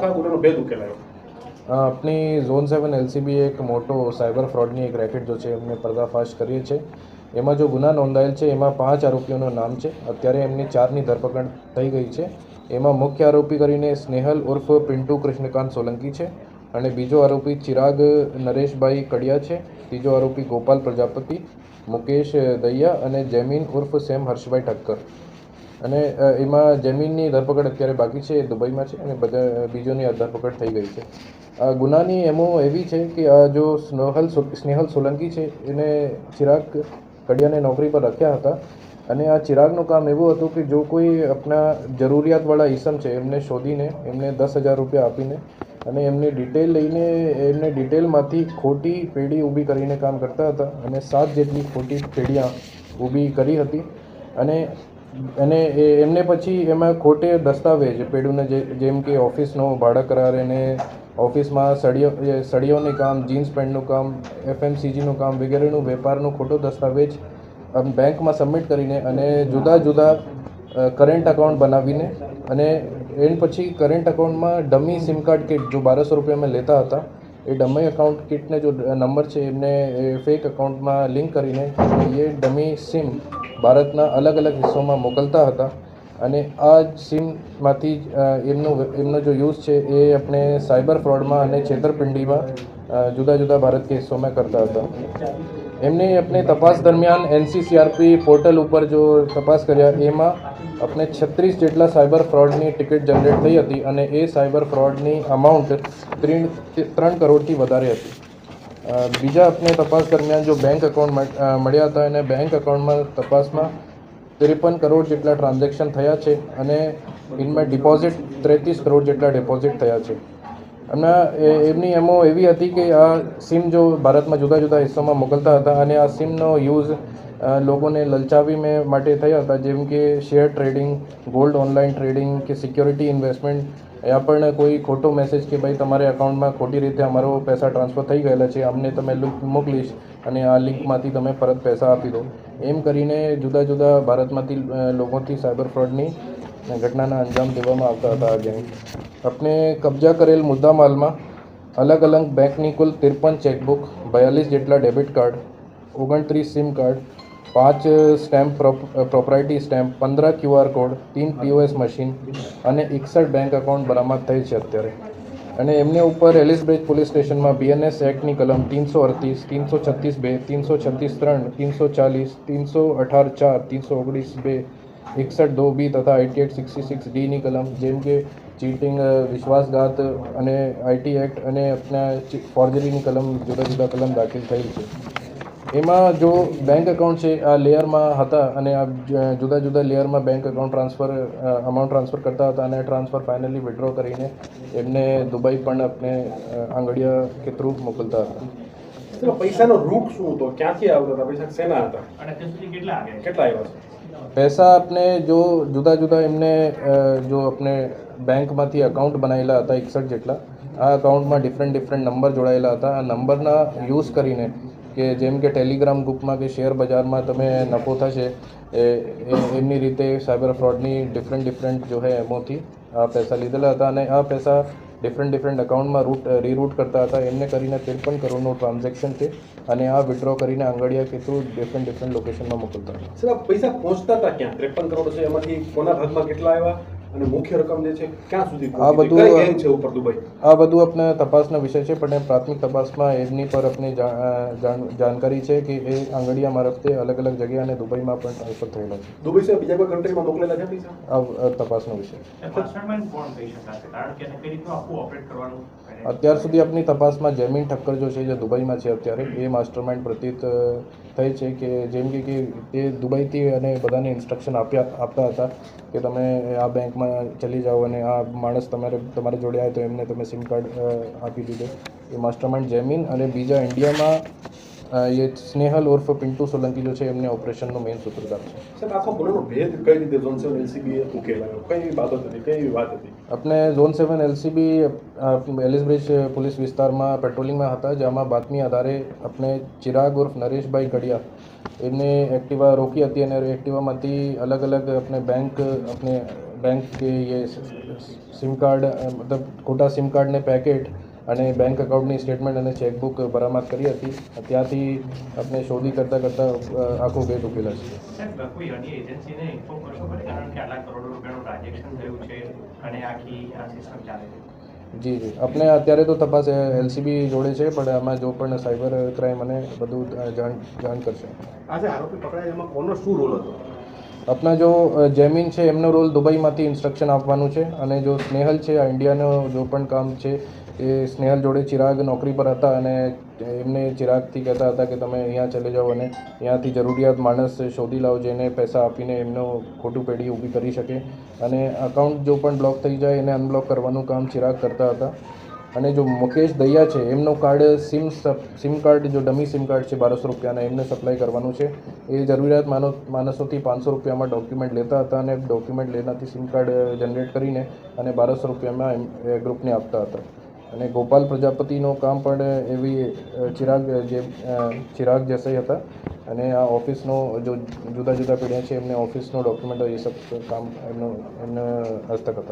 આખા ગુનાનો ભેદ ઉકેલાયો આપણી ઝોન સેવન એલસીબી એક મોટો સાયબર ફ્રોડની એક રેકેટ જો છે, એમને પર્દાફાશ કરીએ છીએ. એમાં જો ગુના નોંધાયેલ છે, એમાં પાંચ આરોપીઓનું નામ છે. અત્યારે એમની ચારની ધરપકડ થઈ ગઈ છે. એમાં મુખ્ય આરોપી કરીને સ્નેહલ ઉર્ફ પિન્ટુ કૃષ્ણકાંત સોલંકી છે અને બીજો આરોપી ચિરાગ નરેશભાઈ કડિયા છે. ત્રીજો આરોપી ગોપાલ પ્રજાપતિ, મુકેશ દૈયા અને જેમીન ઉર્ફ સેમ હર્ષભાઈ ઠક્કર. અને એમાં જમીનની ધરપકડ અત્યારે બાકી છે, દુબઈમાં છે અને બધા બીજોની ધરપકડ થઈ ગઈ છે. ગુનાની એમો એવી છે કે આ જો સ્નેહલ સ્નેહલ સોલંકી છે, એને ચિરાગ કડિયાને નોકરી પર રાખ્યા હતા અને આ ચિરાગનું કામ એવું હતું કે જો કોઈ આપણા જરૂરિયાતવાળા ઈસમ છે, એમને શોધીને, એમને દસ હજાર રૂપિયા આપીને અને એમની ડિટેલ લઈને, એમને ડિટેલમાંથી ખોટી પેઢી ઊભી કરીને કામ કરતા હતા અને સાત જેટલી ખોટી પેઢીਆਂ ઊભી કરી હતી. અને અને એમને પછી એમાં ખોટે દસ્તાવેજ પેડુને જેમ કે ઓફિસનો ભાડા કરાર એને ઓફિસમાં સળીઓ સળીઓનું કામ, જીન્સ પેન્ટનું કામ, એફએમસીજીનું કામ વગેરેનું વેપારનું ખોટો દસ્તાવેજ અમ બેંકમાં સબમિટ કરીને અને જુદા જુદા કરંટ અકાઉન્ટ બનાવીને અને એન પછી કરંટ અકાઉન્ટમાં ડમી સિમ કાર્ડ કિટ જો બારસો રૂપિયામાં લેતા હતા, એ ડમી અકાઉન્ટ કિટને જો નંબર છે એમને ફેક અકાઉન્ટમાં લિંક કરીને એ ડમી સિમ ભારતના અલગ અલગ હિસ્સોમાં મોકલતા હતા અને આ સિમમાંથી એમનો એમનો જો યુઝ છે એ આપણે સાયબર ફ્રોડમાં અને છેતરપિંડીમાં જુદા જુદા ભારત કે હિસ્સોમાં કરતા હતા. એમને આપણે તપાસ દરમિયાન એનસીસીઆરપી પોર્ટલ ઉપર જો તપાસ કર્યા, એમાં આપણે છત્રીસ જેટલા સાયબર ફ્રોડની ટિકિટ જનરેટ થઈ હતી અને એ સાયબર ફ્રોડની અમાઉન્ટ ત્રણ કરોડથી વધારે હતી. બીજા આપણે તપાસ દરમિયાન જો બેંક એકાઉન્ટ મળ્યા હતા અને બેંક એકાઉન્ટમાં તપાસમાં ત્રેપન કરોડ જેટલા ટ્રાન્ઝેક્શન થયા છે અને ઇનમાં ડિપોઝિટ ત્રેત્રીસ કરોડ જેટલા ડિપોઝિટ થયા છે. અને એ- એમની એમો એવી હતી કે આ સિમ જો ભારતમાં જુદા જુદા હિસ્સામાં મોકલતા હતા અને આ સિમનો યુઝ લોકોને લલચાવી મેં માટે થયા હતા, જેમ કે share trading, gold online trading કે સિક્યોરિટી ઇન્વેસ્ટમેન્ટ. યા પણ કોઈ ખોટો મેસેજ કે ભાઈ તમારે અકાઉન્ટમાં ખોટી રીતે અમારો પૈસા ટ્રાન્સફર થઈ ગયેલા છે, અમને તમે લિંક મોકલીશ અને આ લિંકમાંથી તમે પરત પૈસા આપી દો. એમ કરીને જુદા જુદા ભારતમાંથી લોકોથી સાયબર ફ્રોડની ઘટનાના અંજામ દેવામાં આવતા હતા આ ગેંગ આપણે કબજા કરેલ મુદ્દામાલમાં અલગ અલગ બેંકની કુલ ત્રેપન ચેકબુક, બયાલીસ જેટલા ડેબિટ કાર્ડ, ઓગણત્રીસ સિમ કાર્ડ પાંચ સ્ટેમ્પ પ્રોપરાઇટી સ્ટેમ્પ પંદર ક્યુઆર કોડ તીન પીઓએસ મશીન અને એકસઠ બેંક એકાઉન્ટ બરામદ થઈ છે અત્યારે. અને એમને ઉપર એલિસબ્રિજ પોલીસ સ્ટેશનમાં બીએનએસ એક્ટની કલમ તીનસો અડતીસ તીનસો છત્રીસ બે તીનસો છત્રીસ ત્રણ તીનસો ચાલીસ તીનસો અઢાર ચાર તીનસો ઓગણીસ બે એકસઠ દો બી તથા આઈટી એક્ટ સિક્સટી સિક્સ ડીની કલમ જેમ કે ચીટિંગ વિશ્વાસઘાત અને આઈટી એક્ટ અને આપણા ફોર્જરીની કલમ જુદા જુદા કલમ દાખલ થયેલ છે. એમાં જો બેંક એકાઉન્ટ છે આ લેયરમાં હતા અને આ જુદા જુદા લેયરમાં bank account transfer amount transfer કરતા હતા અને ટ્રાન્સફર ફાઇનલી વિડ્રો કરીને એમને દુબઈ પણ આપણે આંગળીયા આંગડિયા કે થ્રુ મોકલતા હતા. પૈસાનો રૂટ શું હતો? ક્યાંથી આવતા હતા? પૈસા શેના હતા? અને કેટલા આવ્યા? કેટલા આવ્યા? છે પૈસા આપણે જો જુદા જુદા એમને જો આપણે બેંકમાંથી અકાઉન્ટ બનાવેલા હતા એકસઠ જેટલા આ અકાઉન્ટમાં ડિફરન્ટ ડિફરન્ટ નંબર જોડાયેલા હતા. આ નંબરના યુઝ કરીને કે જેમ કે ટેલિગ્રામ ગ્રુપમાં કે શેર બજારમાં તમે નફો થશે, એ એમની રીતે સાયબર ફ્રોડની ડિફરન્ટ ડિફરન્ટ જો હે એમોથી આ પૈસા લીધેલા હતા અને આ પૈસા ડિફરન્ટ ડિફરન્ટ અકાઉન્ટમાં રૂટ રીરૂટ કરતા હતા. એમને કરીને ત્રેપન કરોડનું ટ્રાન્ઝેક્શન છે અને આ વિડ્રો કરીને આંગળીયા કે થ્રુ ડિફરન્ટ ડિફરન્ટ લોકેશનમાં મોકલતા હતા. સર પૈસા પહોંચતા હતા ક્યાં? ત્રેપન કરોડ છે, એમાંથી કોના ભાગમાં કેટલા આવ્યા? અને મુખ્ય રકમ જે છે ક્યાં સુધી આ બધું- ગેંગ છે ઉપર દુબઈ? આ બધું આપણે તપાસનો વિષય છે પણ એ પ્રાથમિક તપાસમાં એમની પર આપણે જાણકારી છે કે એ આંગળીયા મારફતે અલગ અલગ જગ્યા અને દુબઈમાં પણ ટ્રાન્સફર થયેલા છે. દુબઈ સિવાય બીજા કોઈ કન્ટ્રીમાં મોકલેલા છે આ તપાસનો વિષય અત્યાર સુધી આપની તપાસમાં જેમિન ઠક્કર જો છે જે દુબઈમાં છે અત્યારે એ માસ્ટરમાઇન્ડ પ્રતીત થઈ છે કે જેમ કે કે તે દુબઈથી અને બધાને ઇન્સ્ટ્રક્શન આપ્યા આપતા હતા કે તમે આ બેંકમાં ચલી જાઓ અને આ માણસ તમારે તમારી જોડે આવે તો એમને તમે સિમ કાર્ડ આપી દીધો. એ માસ્ટરમાઇન્ડ જેમીન અને બીજા ઇન્ડિયામાં એ સ્નેહલ ઉર્ફ પિન્ટુ સોલંકી જો છે એમને ઓપરેશનનો મેઇન સૂત્રધાર છે. સર આખો ગુનાનો ભેદ કઈ રીતે? ઝોન સેવન એલસીબી ઉકેલાયો કઈ બાબત હતી? કઈ વાત હતી? આપણે zone seven LCB Ellisbridge police વિસ્તારમાં પેટ્રોલિંગમાં હતા જેમાં બાતમી આધારે આપણે ચિરાગ ઉર્ફ નરેશભાઈ ગડિયા એમને એક્ટિવા રોકી હતી અને એક્ટિવામાંથી અલગ અલગ આપણે બેંક આપણે बैंक के ये સિમ કાર્ડ અ, મતલબ ખોટા સિમ કાર્ડને પેકેટ અને બેંક એકાઉન્ટની સ્ટેટમેન્ટ અને ચેકબુક બરામદ કરી હતી ત્યાંથી આપણે શોધી કરતાં કરતાં અ, આખો ગેટ ઉકેલા છે સાહેબ કોઈ અન્ય એજન્સીને ઇન્ફોર્મ કરશો ખરી કારણ કે આટલા કરોડો રૂપિયાનું ટ્રાન્ઝેક્શન થયું છે અને આખી આ સિસ્ટમ ચાલે છે જી જી આપણે અત્યારે તો તપાસ એલસીબી જોડે છે પણ આમાં જો પણ સાયબર ક્રાઇમ અને બધું અ, જાણ જાણ કરશે આજે આરોપી પકડાય એમાં કોનો શું રોલ હતો આપણા જો જેમિન છે, એમનો રોલ દુબઈમાંથી ઇન્સ્ટ્રક્શન આપવાનું છે અને જો સ્નેહલ છે, આ ઇન્ડિયાનો જો પણ કામ છે, એ સ્નેહલ જોડે ચિરાગ નોકરી પર હતા અને એમને ચિરાગથી કહેતા હતા કે તમે અહીંયા ચલે જાઓ અને અહીંયાથી જરૂરિયાત માણસ શોધી લાવો જેને પૈસા આપીને એમનો ખોટું પેઢી ઊભી કરી શકે. અને અકાઉન્ટ જો પણ બ્લોક થઈ જાય, એને અનબ્લોક કરવાનું કામ ચિરાગ કરતા હતા. અને જો મુકેશ દૈયા છે, એમનો કાર્ડ સિમ સિમ કાર્ડ જો ડમી સિમ કાર્ડ છે, બારસો રૂપિયાના, એમને સપ્લાય કરવાનું છે. એ જરૂરિયાત માનો, માણસોથી પાંચસો રૂપિયામાં ડોક્યુમેન્ટ લેતા હતા અને ડોક્યુમેન્ટ લેનાથી સિમ કાર્ડ જનરેટ કરીને અને બારસો રૂપિયામાં એમ, એ ગ્રુપને આપતા હતા. અને ગોપાલ પ્રજાપતિનું કામ પણ એવી ચિરાગ જે ચિરાગ જસાઈ હતા. અને આ ઓફિસનો જો જુદા જુદા પેઢ્યા છે, એમને ઓફિસનો ડોક્યુમેન્ટ એ સબ કામ એમનો, એમને હસ્તક હતા.